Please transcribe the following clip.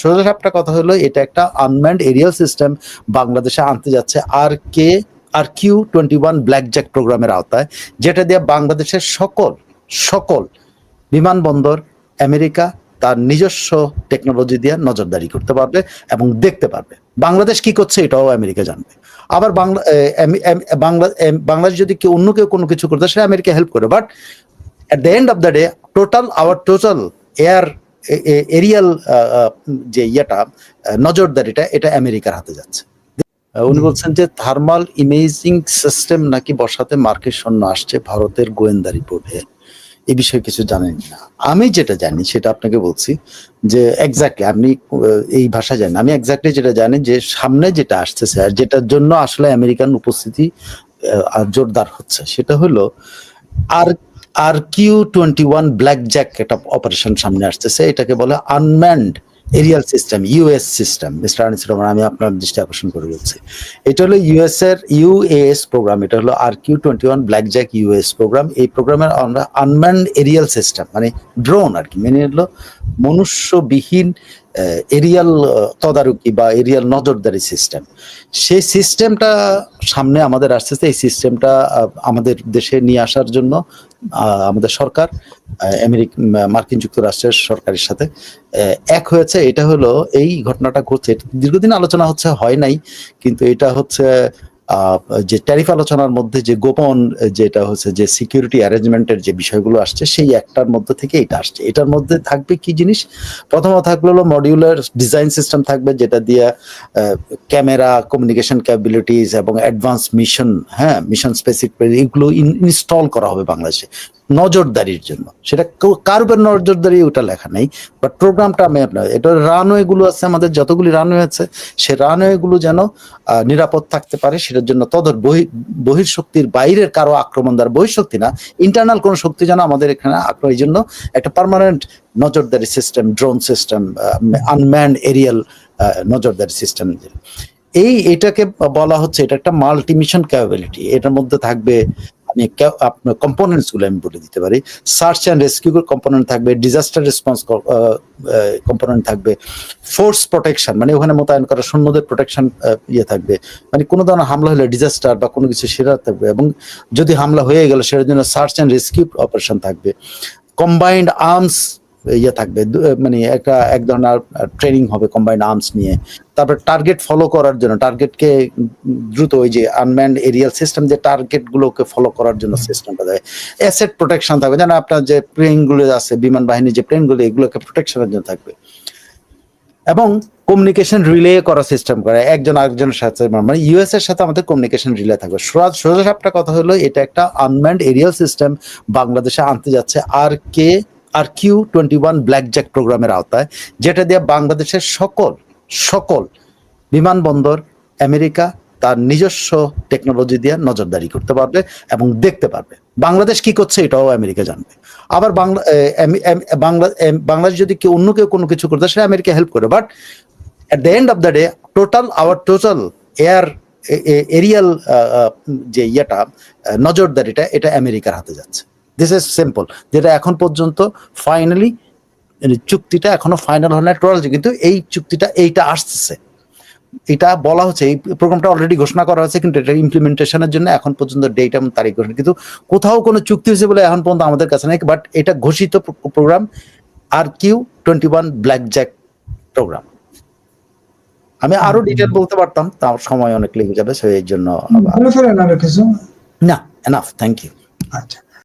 সোজা সাপটা কথা হলো, এটা একটা আনম্যান্ড এরিয়াল সিস্টেম বাংলাদেশে আনতে যাচ্ছে R K R Q twenty one blackjack প্রোগ্রামের আওতায়, যেটা দিয়ে বাংলাদেশের সকল সকল বিমানবন্দর আমেরিকা তার নিজস্ব টেকনোলজি দিয়ে নজরদারি করতে পারবে এবং দেখতে পারবে। বাংলাদেশ কি করছে এটাও আমেরিকা জানবে। আবার বাংলা বাংলাদেশ যদি কেউ অন্য কেউ কোনো কিছু করতে সেটা আমেরিকা হেল্প করে। But at the end of the day total our total air aerial যে ইয়েটা নজরদারিটা এটা আমেরিকার হাতে যাচ্ছে। উনি বলছেন যে থার্মাল ইমেজিং সিস্টেম নাকি বসাতে মার্কের সৈন্য আসছে ভারতের গোয়েন্দা রিপোর্টে। এই বিষয়ে কিছু জানেন না আমি যেটা জানি সেটা আপনাকে বলছি যে এক্স্যাক্টলি আপনি এই ভাষা জানেন। আমি এক্স্যাক্টলি যেটা জানি যে সামনে যেটা আসতেছে আর যেটার জন্য আসলে আমেরিকান উপস্থিতি আর জোরদার হচ্ছে সেটা হলো R R Q twenty one blackjack একটা অপারেশন সামনে আসতেছে, এটাকে বলে unmanned aerial system US system Mister Anis Rahman আমি আপনার দৃষ্টি আকর্ষণ করে বলছি। এটা হলো ইউএস এর ইউএএস প্রোগ্রাম এটা হলো R Q twenty one blackjack US programme এই প্রোগ্রামের আমরা আনম্যান্ড এরিয়াল সিস্টেম মানে ড্রোন আর কি মানে হলো মনুষ্যবিহীন এরিয়াল তদারকি বা এরিয়াল নজরদারি সিস্টেম সেই সিস্টেমটা সামনে আমাদের আসতেছে, এই সিস্টেমটা আমাদের দেশে নিয়ে আসার জন্য আমাদের সরকার আমেরিক মার্কিন যুক্তরাষ্ট্রের সরকারের সাথে। এক হয়েছে, এটা হলো এই ঘটনাটা ঘটছে। দীর্ঘদিন আলোচনা হচ্ছে, হয় নাই, কিন্তু এটা হচ্ছে যে ট্যারিফ আলোচনার মধ্যে যে গোপন যেটা হচ্ছে যে সিকিউরিটি অ্যারেঞ্জমেন্টের যে বিষয়গুলো আসছে, সেই একটার মধ্যে থেকে এটা আসছে। এটার মধ্যে থাকবে কি জিনিস? প্রথমত থাকল হলো মডিউলার ডিজাইন সিস্টেম থাকবে, যেটা দিয়ে ক্যামেরা কমিউনিকেশন ক্যাপাবিলিটিস এবং অ্যাডভান্স মিশন হ্যাঁ মিশন স্পেসিফিক এগুলো ইনস্টল করা হবে বাংলাদেশে। নজরদারির জন্য। সেটা কার উপর নজরদারি ওটা লেখা নেই বাট প্রোগ্রামটা আমি আপনার এটা রানওয়ে গুলো আছে আমাদের, যতগুলি রানওয়ে আছে, সে রানওয়ে গুলো যেন নিরাপদ থাকতে পারে, সেটার জন্য তদর বহি বহির্শক্তির বাইরের কারও আক্রমণ দ্বারা বহিঃশক্তি না ইন্টারনাল কোনো শক্তি যেন আমাদের এখানে এই জন্য একটা পার্মানেন্ট নজরদারি system drone system unmanned aerial নজরদারি সিস্টেম এই এটাকে বলা হচ্ছে, এটা একটা মাল্টি মিশন ক্যাপাবিলিটি এটার মধ্যে থাকবে আমি আপনার কম্পোনেন্টসগুলো আমি বলে দিতে পারি। সার্চ অ্যান্ড রেস্কিউ কম্পোনেন্ট থাকবে ডিজাস্টার রেসপন্স কম্পোনেন্ট থাকবে ফোর্স প্রোটেকশন মানে ওখানে মোতায়েন করা, সৈন্যদের প্রোটেকশন ইয়ে থাকবে। মানে কোনো ধরনের হামলা হলে ডিজাস্টার বা কোনো কিছু সেরা থাকবে এবং যদি হামলা হয়ে গেল, সেটার জন্য সার্চ অ্যান্ড রেস্কিউ অপারেশন থাকবে। কম্বাইন্ড আর্মস ইয়ে থাকবে। মানে একটা এক ধরনের ট্রেনিং হবে কম্বাইন্ড আর্মস নিয়ে। তারপর টার্গেট ফলো করার জন্য টার্গেটকে দ্রুত ওই যে আনম্যান্ড এরিয়াল সিস্টেম যে টার্গেট গুলোকে ফলো করার জন্য সিস্টেমটা দেয়। অ্যাসেট প্রোটেকশন থাকবে। যেন আপনার যে প্লেনগুলো আছে বিমান বাহিনী যে প্লেনগুলো এগুলোকে প্রোটেকশনের জন্য থাকবে। এবং কমিউনিকেশন রিলে করা সিস্টেম করে। একজন আরেকজনের সাথে মানে ইউএস এর সাথে আমাদের কমিউনিকেশন রিলে থাকবে। সোজা সোজা সাপটা কথা হলো এটা একটা আনম্যান্ড এরিয়াল সিস্টেম বাংলাদেশে আনতে যাচ্ছে R K R Q twenty one blackjack প্রোগ্রামের আওতায়, যেটা দিয়ে বাংলাদেশের সকল সকল বিমানবন্দর আমেরিকা তার নিজস্ব টেকনোলজি দিয়ে নজরদারি করতে পারবে এবং দেখতে পারবে। বাংলাদেশ কি করছে এটাও আমেরিকা জানবে। আবার বাংলা বাংলাদেশ যদি কেউ অন্য কেউ কোনো কিছু করতে সেটা আমেরিকা হেল্প করে। But at the end of the day, total, our total air aerial যে ইয়েটা নজরদারিটা, এটা আমেরিকার হাতে যাচ্ছে। দিস ইজ সিম্পল যেটা এখন পর্যন্ত ফাইনালি চুক্তিটা এখনও ফাইনাল হয় না টোটাল কিন্তু এই চুক্তিটা এইটা আসতেছে এটা বলা হচ্ছে এই প্রোগ্রামটা অলরেডি ঘোষণা করা হয়েছে কিন্তু এটা ইমপ্লিমেন্টেশনের জন্য এখন পর্যন্ত ডেট এবং তারিখ ঘোষণা। কিন্তু কোথাও কোনো চুক্তি হয়েছে বলে এখন পর্যন্ত আমাদের কাছে নেই বাট এটা ঘোষিত programme R Q twenty one blackjack programme আমি আরও ডিটেল বলতে পারতাম তার সময় অনেক লেগে যাবে সেই জন্য না এনাফ থ্যাংক ইউ আচ্ছা।